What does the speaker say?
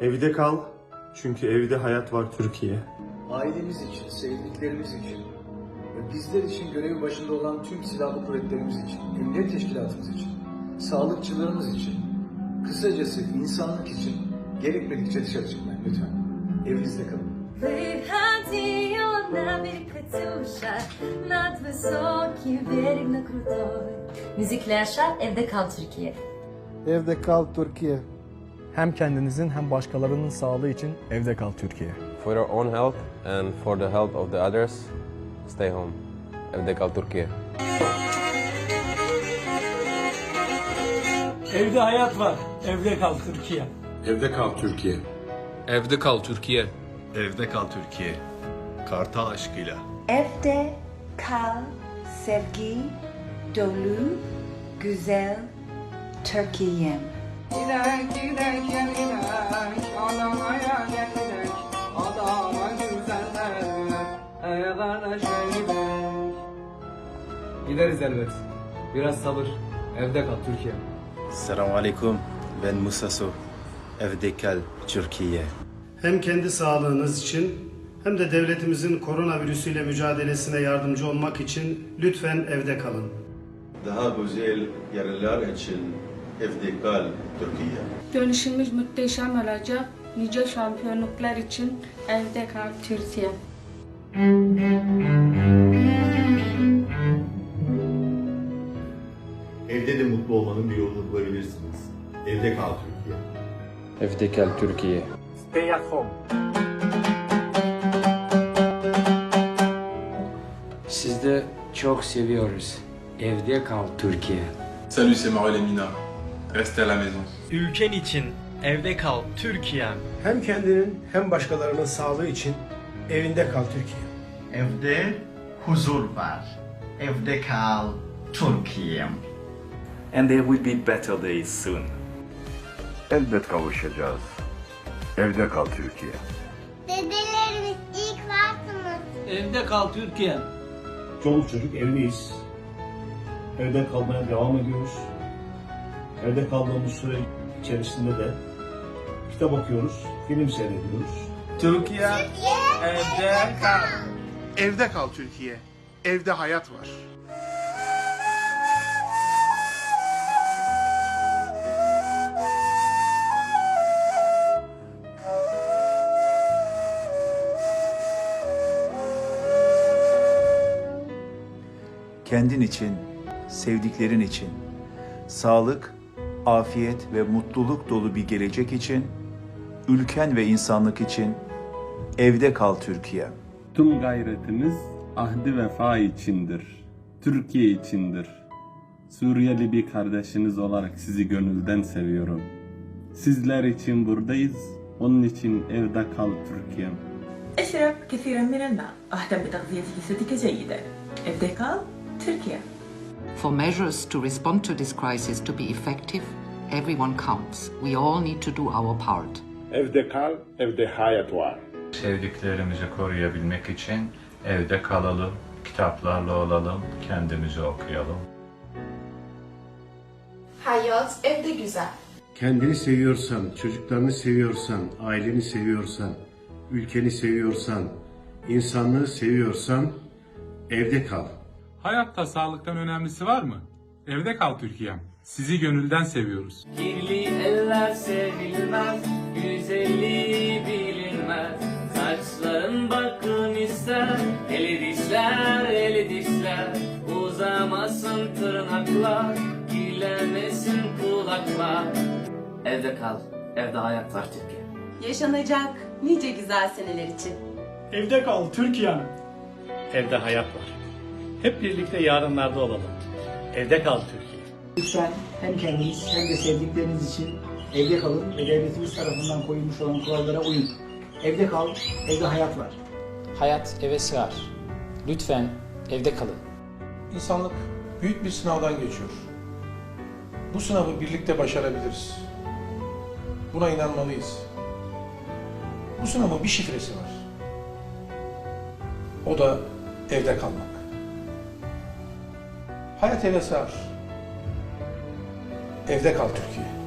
Evde kal çünkü evde hayat var Türkiye. Ailemiz için, sevdiklerimiz için bizler için görevi başında olan tüm silahlı kuvvetlerimiz için, emniyet teşkilatımız için, sağlıkçılarımız için, kısacası insanlık için gerekmedikçe dışarı çıkmayın lütfen. Evinizde kalın. Müzikler şart evde kal Türkiye. Evde kal Türkiye. Hem kendinizin hem başkalarının sağlığı için evde kal Türkiye. For your own health and for the health of the others, stay home. Evde kal Türkiye. Evde hayat var. Evde kal Türkiye. Evde kal Türkiye. Evde kal Türkiye. Evde kal Türkiye. Kartal aşkıyla. Evde kal sevgi dolu güzel Türkiye'm. Gidek gidek gel gidek Adana'ya gel gidek Adana güzeller Ey kardeşe gidek Gideriz elbet. Biraz sabır. Evde kal Türkiye. Selamun Aleyküm. Ben Musa Su. Evde kal Türkiye. Hem kendi sağlığınız için hem de devletimizin koronavirüsüyle mücadelesine yardımcı olmak için lütfen evde kalın. Daha güzel yerler için evde kal Türkiye. Dönüşümüz muhteşem olacak Nice şampiyonluklar için evde kal Türkiye Evde de mutlu olmanın bir yolunu bulabilirsiniz. Evde kal Türkiye. Evde kal Türkiye. Stay at home. Siz de çok seviyoruz. Evde kal Türkiye. Salut, c'est Mario Lemina. Restez à la maison. Ülken için evde kal Türkiye. Hem kendinin hem başkalarının sağlığı için evinde kal Türkiye. Evde huzur var. Evde kal Türkiye. And there will be better days soon. Elbet kavuşacağız. Evde kal Türkiye. Dedelerimiz ilk varsınız. Evde kal Türkiye. Çoluk çocuk evliyiz. Evde kalmaya devam ediyoruz. Evde kaldığımız süre içerisinde de kitap okuyoruz, film seyrediyoruz. Türkiye Evde kal. evde kal Türkiye. Evde hayat var. Kendin için, sevdiklerin için, sağlık, afiyet ve mutluluk dolu bir gelecek için, ülken ve insanlık için evde kal Türkiye. Tüm gayretimiz ahdi vefa içindir. Türkiye içindir. Suriyeli bir kardeşiniz olarak sizi gönülden seviyorum. Sizler için buradayız. Onun için evde kal Türkiye'm. اشرب كثيرا من الماء اهتم بتغذية جسدك جيدا evde kal Türkiye For measures to respond to this crisis to be effective, everyone counts. We all need to do our part. Evde kal, evde hayat var. Sevdiklerimizi koruyabilmek için evde kalalım, kitaplarla olalım, kendimizi okuyalım. Hayat evde güzel Kendini seviyorsan, çocuklarını seviyorsan, aileni seviyorsan, ülkeni seviyorsan, insanlığı seviyorsan evde kal. Hayatta sağlıktan önemlisi var mı? Evde kal Türkiye. Sizi gönülden seviyoruz. Kirli eller sevilmez Güzelliği bilinmez Saçların bakım ister Eli dişler eli dişler Uzamasın tırnaklar Kirlenmesin kulaklar Evde kal Evde hayat var Türkiye Yaşanacak nice güzel seneler için. Evde kal Türkiye. Evde hayat var. Hep birlikte yarınlarda olalım. Evde kal Türkiye. Lütfen hem kendiniz hem de sevdikleriniz için evde kalın ve devletimiz tarafından koyulmuş olan kurallara uyun. Evde kal, evde hayat var. Hayat eve sığar. Lütfen evde kalın. İnsanlık büyük bir sınavdan geçiyor. Bu sınavı birlikte başarabiliriz. Buna inanmalıyız. Bu sınavın bir şifresi var. O da evde kalmak. Hayat eve sığar. Evde kal Türkiye.